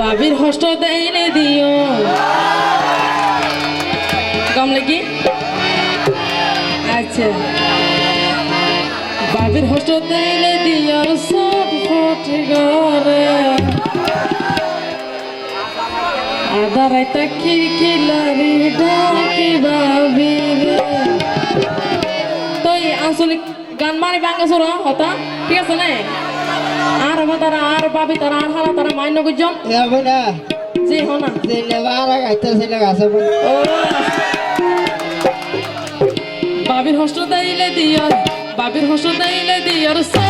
বাবির হোস্টেল এনে দিও। কমলে কি আচ্ছা। বাবির হোস্টেল এনে দিও, সব ফট গরে আধা রাইতা খিলখিলারি ডাকি বাবির। তো এই আঞ্চলিক গান মানি ভাঙ্গে সুর হ্যাঁ, হতা? ঠিক আছে না? আর হবা তারা আর বাবি তারা আর হারা তারা মাইন্য গুজন জি হো না। বাবির হস্ত দিলে দিয়ার বাবির হস্ত দিলে দিয়ার সে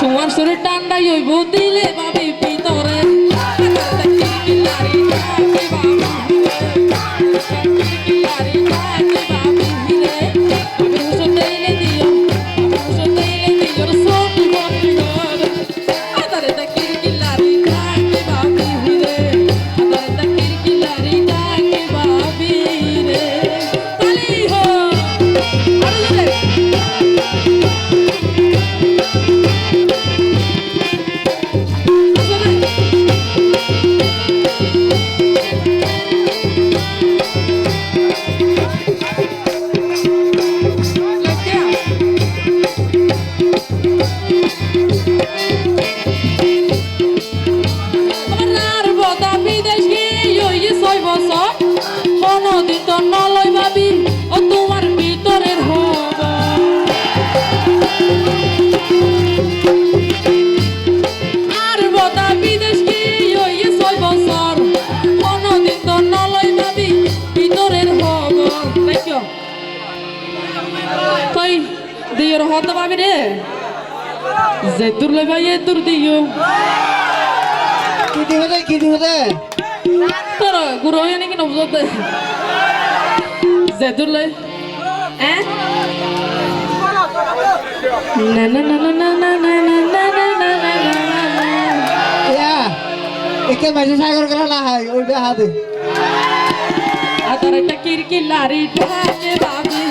তোমার শরীর টান্ডাই হইব দিলে ভাবি তাই দিয়ের হতে পাবি রে যে দূর লইবা এ দূর দিও Kini mana? Kini mana? তোর গুরু হয়ে নাকি নবজতে জেতুর লই হ্যাঁ না না না না না না না না না না না না না না Ya. Ikan masih saya kalau lah. Udah hati. আদর একটা কিরকি লারি ঢাকে বাবি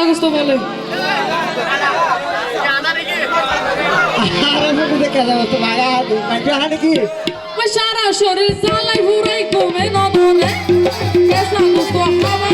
August বলে সারা শরীর চালাই ঘুরাই কমে না বলে আগস্ট